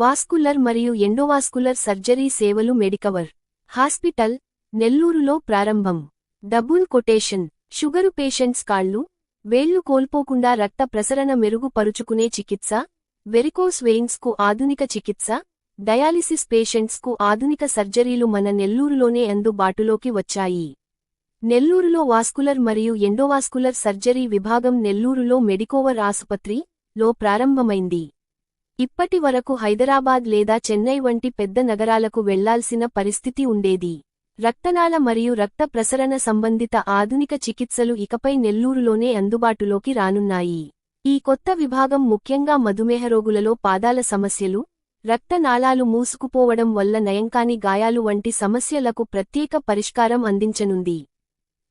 Vascular మరియు endovascular surgery సేవలు Medicover. Hospital నెల్లూరులో ప్రారంభం. Double quotation. షుగరు పేషెంట్స్ కాళ్ళు వేళ్ళు కోల్పోకుండా రక్త ప్రసరణ మెరుగుపరుచుకునే చికిత్స వెరికోస్ వెయిన్స్కు ఆధునిక చికిత్స డయాలిసిస్ పేషెంట్స్కు ఆధునిక సర్జరీలు మన నెల్లూరులోనే అందుబాటులోకి వచ్చాయి. నెల్లూరులో వాస్కులర్ మరియు ఎండోవాస్కులర్ సర్జరీ విభాగం నెల్లూరులో మెడికోవర్ ఆసుపత్రి లో ప్రారంభమైంది. ఇప్పటి వరకు హైదరాబాద్ లేదా చెన్నై వంటి పెద్ద నగరాలకు వెళ్ళాల్సిన పరిస్థితి ఉండేది. రక్తనాళ మరియు రక్త ప్రసరణ సంబంధిత ఆధునిక చికిత్సలు ఇకపై నెల్లూరులోనే అందుబాటులోకి రానున్నాయి. ఈ కొత్త విభాగం ముఖ్యంగా మధుమేహ రోగులలో పాదాల సమస్యలు రక్తనాళాలు మూసుకుపోవడం వల్ల నయంకాని గాయాలు వంటి సమస్యలకు ప్రత్యేక పరిష్కారం అందించనుంది.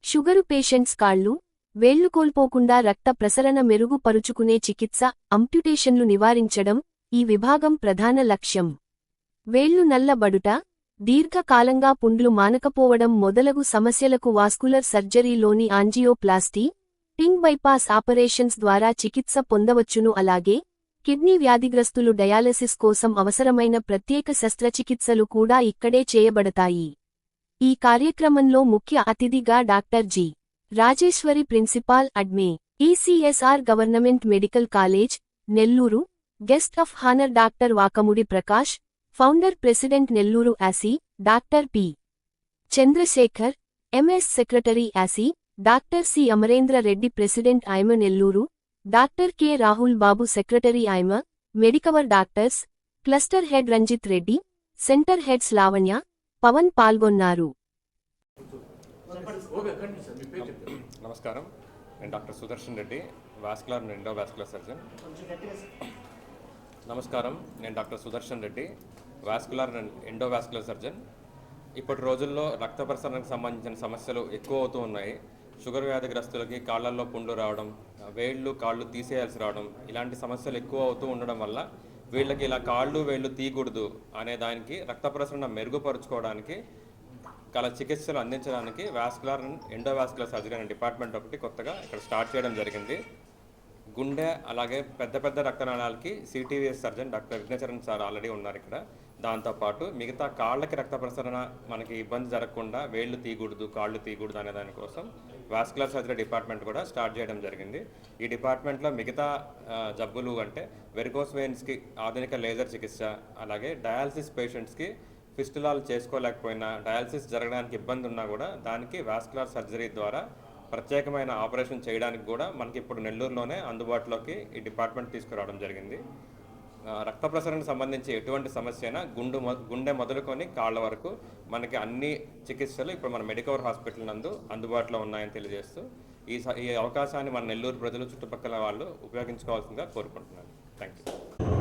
షుగరు పేషెంట్స్ కాళ్ళు వేళ్ళు కోల్పోకుండా రక్త ప్రసరణ మెరుగుపరుచుకునే చికిత్స అంప్యుటేషన్లు నివారించడం ఈ విభాగం ప్రధాన లక్ష్యం. వేళ్ళు నల్లబడుట దీర్ఘకాలంగా పుండ్లు మానకపోవడం మొదలగు సమస్యలకు వాస్కులర్ సర్జరీలోని ఆంజియోప్లాస్టీ టింగ్ బైపాస్ ఆపరేషన్స్ ద్వారా చికిత్స పొందవచ్చును అలాగే కిడ్నీ వ్యాధిగ్రస్తులు డయాలసిస్ కోసం అవసరమైన ప్రత్యేక శస్త్రచికిత్సలు కూడా ఇక్కడే చేయబడతాయి. ఈ కార్యక్రమంలో ముఖ్య అతిథిగా doctor G. Rajeshwari principal అడ్మే ACSR government medical college Nellore guest of honour doctor Vakamudi Prakash founder president Nellore ASI doctor P. Chandrasekhar MS secretary ASI doctor C. Amarendra Reddy president IMA Nellore doctor K. Rahul Babu secretary IMA Medicover doctors cluster head Ranjith Reddy centre heads Lavanya Pavan పాల్గొన్నారు. నమస్కారం. నేను doctor Sudarshan Reddy vascular and endovascular surgeon. నమస్కారం. నేను doctor Sudarshan Reddy vascular and endovascular surgeon. ఇప్పటి రోజుల్లో రక్త ప్రసరణకు సంబంధించిన సమస్యలు ఎక్కువ అవుతూ ఉన్నాయి. షుగర్ వ్యాధిగ్రస్తులకి కాళ్ళల్లో పుండ్లు రావడం వేళ్ళు కాళ్ళు తీసేయాల్సి రావడం ఇలాంటి సమస్యలు ఎక్కువ అవుతూ ఉండడం వల్ల వీళ్ళకి ఇలా కాళ్ళు వేళ్ళు తీయకూడదు అనే దానికి రక్త ప్రసరణ మెరుగుపరుచుకోవడానికి కల చికిత్సలు అందించడానికి వాస్కులర్ అండ్ ఎండోవాస్కులర్ సర్జరీ అనే డిపార్ట్మెంట్ ఒకటి కొత్తగా ఇక్కడ స్టార్ట్ చేయడం జరిగింది. గుండె అలాగే పెద్ద పెద్ద రక్తనాళాలకి CTVS surgeon doctor Vighnacharan sir already ఉన్నారు ఇక్కడ. దాంతోపాటు మిగతా కాళ్ళకి రక్త ప్రసరణ మనకి ఇబ్బంది జరగకుండా వేళ్ళు తీయకూడదు కాళ్ళు తీయకూడదు అనే దానికోసం వాస్కులర్ సర్జరీ డిపార్ట్మెంట్ కూడా స్టార్ట్ చేయడం జరిగింది. ఈ డిపార్ట్మెంట్లో మిగతా జబ్బులు అంటే వెరికోస్ వెయిన్స్కి ఆధునిక లేజర్ చికిత్స అలాగే డయాలసిస్ పేషెంట్స్కి ఫిస్టులాలు చేసుకోలేకపోయినా డయాలసిస్ జరగడానికి ఇబ్బంది ఉన్నా కూడా దానికి వాస్కులర్ సర్జరీ ద్వారా ప్రత్యేకమైన ఆపరేషన్ చేయడానికి కూడా మనకి ఇప్పుడు నెల్లూరులోనే అందుబాటులోకి ఈ డిపార్ట్మెంట్ తీసుకురావడం జరిగింది. రక్త ప్రసరణకు సంబంధించి ఎటువంటి సమస్య అయినా గుండు గుండె మొదలుకొని కాళ్ళ వరకు మనకి అన్ని చికిత్సలు ఇప్పుడు మన మెడికవర్ హాస్పిటల్ నందు అందుబాటులో ఉన్నాయని తెలియజేస్తూ ఈ స- ఈ అవకాశాన్ని మన నెల్లూరు ప్రజలు చుట్టుపక్కల వాళ్ళు ఉపయోగించుకోవాల్సిందిగా కోరుకుంటున్నాను. థ్యాంక్ యూ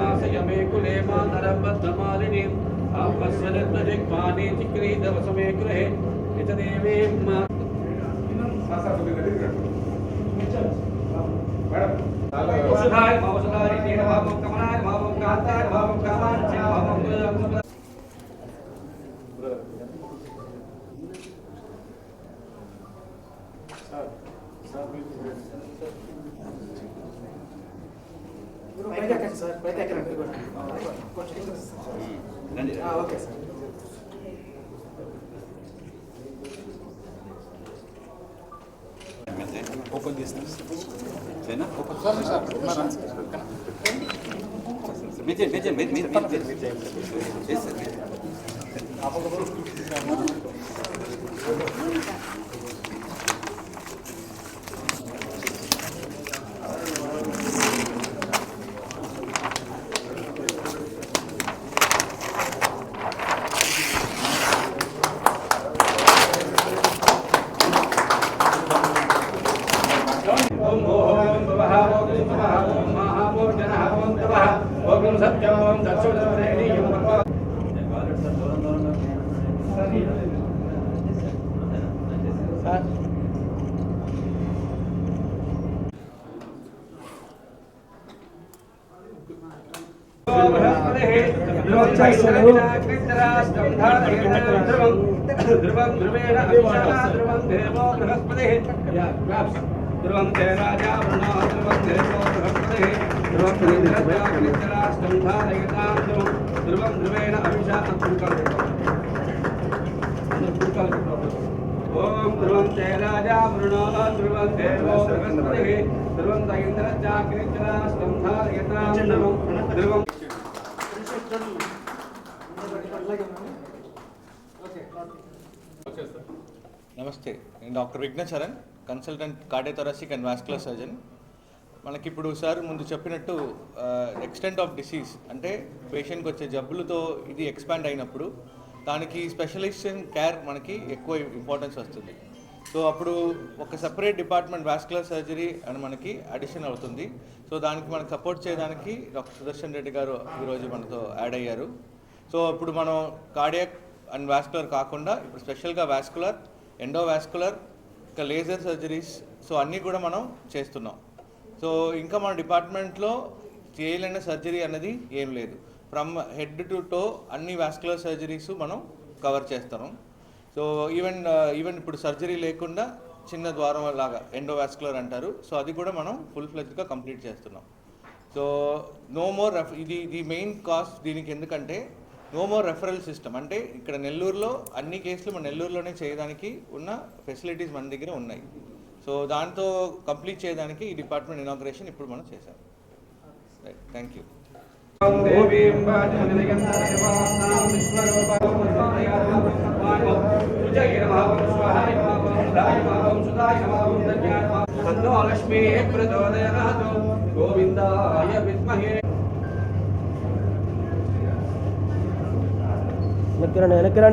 उपासयमे कुले मानरबद्धमालिनीं आपस्वरत्नजग्माने चिक्री दवसमे गृहे। नितदेवे मा औषधाय औषधाय नीलभावं कमनाय भावं कान्ताय भावं कामाञ्च भावं Thank you. పైకి ఎక్కండి సార్ పైకి ఎక్కండి కొంచెం ఆ, ఓకే సార్ ఓపెన్ చేస్తాం సరేనా ఓపెన్ మీరు చేయండి మీరు చేయండి మీరు మీరు మీరు చేస్తారు ध्रुव दशोदरेणीयं ध्रुवं ध्रुवेण अभिषणा ध्रुवं देवो बृहस्पतिः ध्रुवं ते राजा वृणा ध्रुवं देवो बृहस्पतिः ధ్రువం ధ్రువేణ అభిషా ఓం ధ్రువం తే రాజా వృణో ధ్రువం దేవో బృహస్పతి ధ్రువం ధ్రువం నమస్తే నేను doctor Vighnacharan consultant cardiothoracic and vascular surgeon. మనకి ఇప్పుడు సార్ ముందు చెప్పినట్టు ఎక్స్టెంట్ ఆఫ్ డిసీజ్ అంటే పేషెంట్కి వచ్చే జబ్బులతో ఇది ఎక్స్పాండ్ అయినప్పుడు దానికి స్పెషలైజేషన్ కేర్ మనకి ఎక్కువ ఇంపార్టెన్స్ వస్తుంది. సో అప్పుడు ఒక సపరేట్ డిపార్ట్మెంట్ వాస్కులర్ సర్జరీ అని మనకి అడిషన్ అవుతుంది. సో దానికి మనకు సపోర్ట్ చేయడానికి డాక్టర్ సుదర్శన్ రెడ్డి గారు ఈరోజు మనతో యాడ్ అయ్యారు. సో ఇప్పుడు మనం కార్డియాక్ అండ్ వాస్కులర్ కాకుండా ఇప్పుడు స్పెషల్గా వాస్కులర్ ఎండో వాస్కులర్ ఇంకా లేజర్ సర్జరీస్ సో అన్నీ కూడా మనం చేస్తున్నాం. సో ఇంకా మన డిపార్ట్మెంట్లో చేయలేని సర్జరీ అనేది ఏం లేదు. ఫ్రమ్ హెడ్ టు టో అన్ని వాస్కులర్ సర్జరీస్ మనం కవర్ చేస్తాం. సో ఈవెన్ ఈవెన్ ఇప్పుడు సర్జరీ లేకుండా చిన్న ద్వారం లాగా ఎండోవాస్కులర్ అంటారు. సో అది కూడా మనం ఫుల్ ఫ్లెజ్గా కంప్లీట్ చేస్తున్నాం. సో నో మోర్ రెఫ్ ఇది ది మెయిన్ కాస్ట్ దీనికి ఎందుకంటే నో మోర్ రెఫరల్ సిస్టమ్. అంటే ఇక్కడ నెల్లూరులో అన్ని కేసులు మన నెల్లూరులోనే చేయడానికి ఉన్న ఫెసిలిటీస్ మన దగ్గర ఉన్నాయి. సో దాంతో కంప్లీట్ చేయడానికి ఈ డిపార్ట్మెంట్ ఇనాగ్రేషన్ ఇప్పుడు మనం చేశాం. రైట్ థ్యాంక్ యూ గోవిందాయ విద్మహే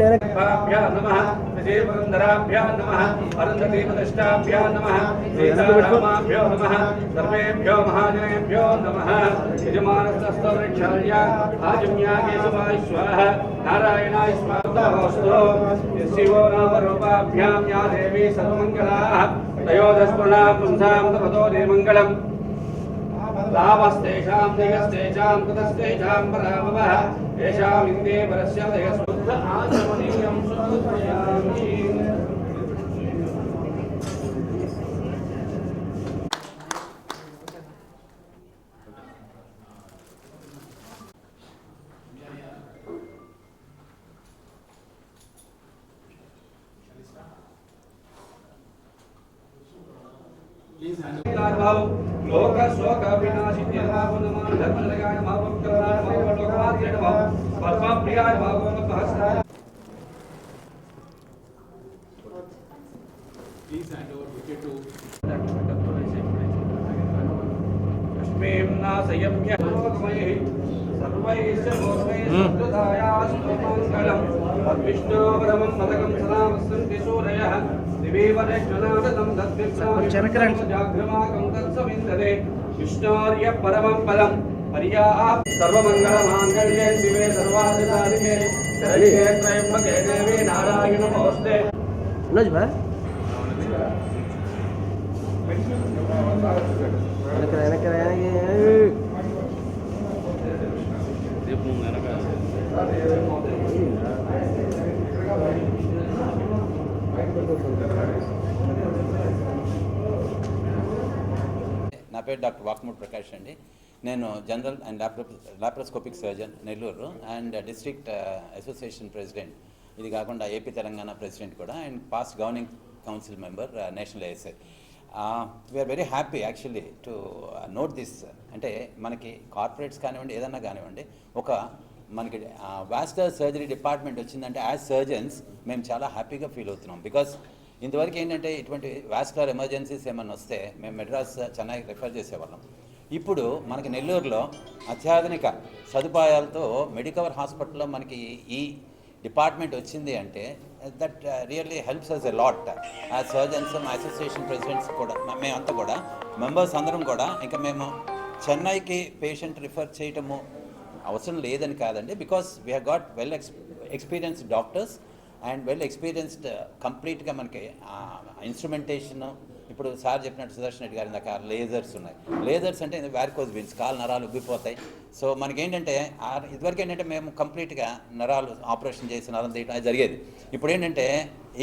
వెనక్కి देववृन्दराभ्यः नमः। अरुन्धतीपदष्टाभ्यः नमः। सीतारामाभ्यो नमः। सर्वेभ्यो महाजनेभ्यो नमः। यजमानस्तवृक्षाय आजम्यागेशवाय स्वाहा। नारायणाय स्वातावस्तु शिवो नामरूपाभ्यां या देवी सर्वमङ्गलाः। त्रयोदशपुणां पुंसां तपतो देवमङ्गलम्। लाभस्तेषां दिगस्तेषां कृतस्तेषां पराभवः। येषामिन्दे परस्य दयस्वत्त आचमनीयं Please hand over wicket to. अश्मेम्ना संयम्य भगवद्मये सर्वैश्च भोगमैस्तुधायास्तुमङ्गलम् तद्विष्णुवरमं मदकं सदा वसन्तिशूरयः दिवेवरज्वनादतं तद्विष्णुं जाग्रमाकं तत्सविन्दते विष्णोर्य परमं पलम् सर्वमङ्गलमाङ्गल्ये शिवे सर्वादिसाधिके शरण्ये त्र्यम्बके देवी नारायण नमोऽस्ते ఉన్నది బా వెనక్కి వెనక్కి వెనక్కి నా పేరు డాక్టర్ వాక్మూడ్ ప్రకాష్ అండి నేను general and laparoscopic surgeon Nellore and district association president ఇది కాకుండా ఏపీ తెలంగాణ ప్రెసిడెంట్ కూడా and past governing council member national ASI we're very happy actually to note this అంటే మనకి కార్పొరేట్స్ కానివ్వండి ఏదన్నా కానివ్వండి ఒక మనకి వాస్కులర్ సర్జరీ డిపార్ట్మెంట్ వచ్చిందంటే యాజ్ సర్జన్స్ మేము చాలా హ్యాపీగా ఫీల్ అవుతున్నాం. బికాస్ ఇంతవరకు ఏంటంటే ఇటువంటి వాస్కులర్ ఎమర్జెన్సీస్ ఏమైనా వస్తే మేము మెడ్రాస్ చెన్నై రిఫర్ చేసేవాళ్ళం. ఇప్పుడు మనకి నెల్లూరులో అత్యాధునిక సదుపాయాలతో మెడికవర్ హాస్పిటల్లో మనకి ఈ డిపార్ట్మెంట్ వచ్చింది అంటే that really helps us a lot ఆ సర్జన్స్ మా అసోసియేషన్ ప్రెసిడెంట్స్ కూడా మేమంతా కూడా మెంబర్స్ అందరం కూడా ఇంకా మేము చెన్నైకి పేషెంట్ రిఫర్ చేయటము అవసరం లేదని కాదండి because we have got well ex experienced doctors and well experienced కంప్లీట్గా మనకి ఇన్స్ట్రుమెంటేషన్ ఇప్పుడు సార్ చెప్పినట్టు సుదర్శన్ రెడ్డి గారి దాకా లేజర్స్ ఉన్నాయి. లేజర్స్ అంటే వ్యారికోజ్ విన్స్ కాలు నరాలు ఉబ్బిపోతాయి. సో మనకేంటంటే ఇదివరకు ఏంటంటే మేము కంప్లీట్గా నరాలు ఆపరేషన్ చేసి నరం తీయడం అది జరిగేది. ఇప్పుడు ఏంటంటే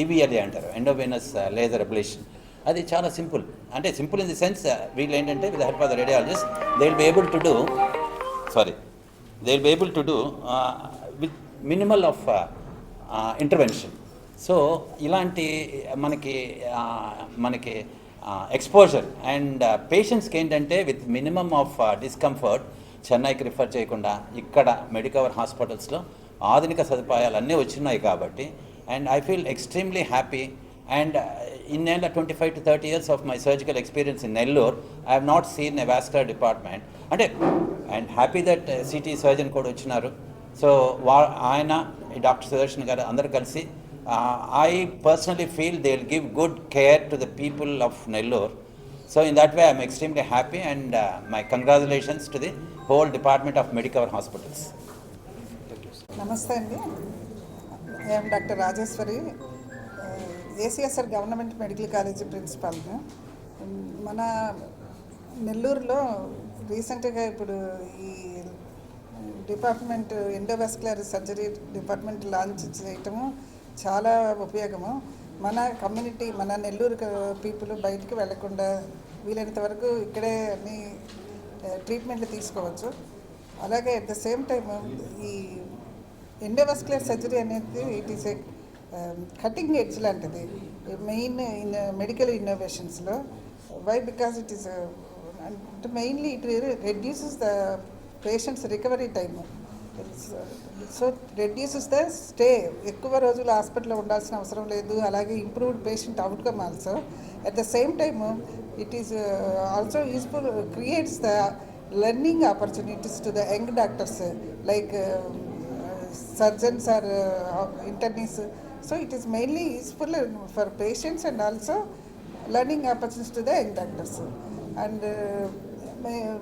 ఈవీఎల్ఏ అంటారు. ఎండోవెనస్ లేజర్ అబ్లేషన్ అది చాలా సింపుల్. అంటే simple in the sense uh, వీళ్ళు ఏంటంటే with help of the radiologist they will be able to do sorry they will be able to do with minimal of intervention so ఇలాంటి మనకి మనకి exposure and పేషెంట్స్కి ఏంటంటే with minimum of discomfort చెన్నైకి refer చేయకుండా ఇక్కడ మెడికవర్ హాస్పిటల్స్లో ఆధునిక సదుపాయాలు అన్నీ వచ్చినాయి కాబట్టి and I feel extremely happy and ఇన్నేళ్ళ twenty five to thirty years of my surgical experience in Nellore I have not seen a vascular department అంటే and happy that city surgeon కూడా వచ్చినారు. సో వా ఆయన ఈ డాక్టర్ సుదర్శన్ గారు అందరు కలిసి I personally feel they will give good care to the people of Nellore so in that way I'm extremely happy and my congratulations to the whole department of Medicover hospitals నమస్తే అండి. I'm doctor Rajeswari ACSR government medical college principal మన నెల్లూరులో రీసెంట్గా ఇప్పుడు ఈ department endovascular surgery department launch చేయటము చాలా ఉపయోగము. మన కమ్యూనిటీ మన నెల్లూరు పీపుల్ బయటికి వెళ్ళకుండా వీలైనంత వరకు ఇక్కడే అన్ని ట్రీట్మెంట్లు తీసుకోవచ్చు. అలాగే అట్ ద సేమ్ టైం ఈ ఎండోవాస్కులర్ సర్జరీ అనేది it is a cutting edge లాంటిది. మెయిన్ ఇన్ మెడికల్ ఇన్నోవేషన్స్లో వై బికాస్ ఇట్ ఈస్ అంటే mainly it reduces the patients recovery time so reduces the stay ఎక్కువ రోజులు హాస్పిటల్లో ఉండాల్సిన అవసరం లేదు అలాగే improved patient outcome also at the same time it is also useful creates the learning opportunities to the young doctors like surgeons or uh, internists. So it is mainly useful for patients and also learning opportunities to the young doctors. And uh, ma-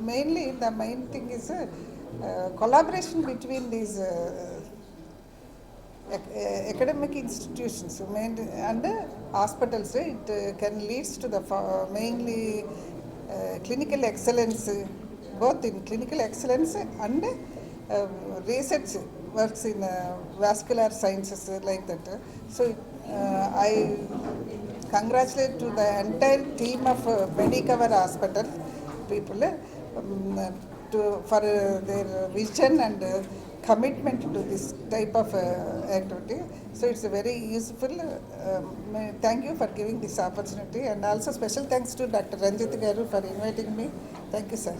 mainly the uh, collaboration between these uh, uh, academic institutions and hospitals. It can leads to the mainly clinical excellence, both in clinical excellence and research works in vascular sciences like that. So I congratulate to the entire team of Medicover Hospital people um, to, for their vision and commitment to this type of activity. So it's a very useful. Um, thank you for giving this opportunity, and also special thanks to Dr. Ranjit Garu for inviting me. Thank you, sir.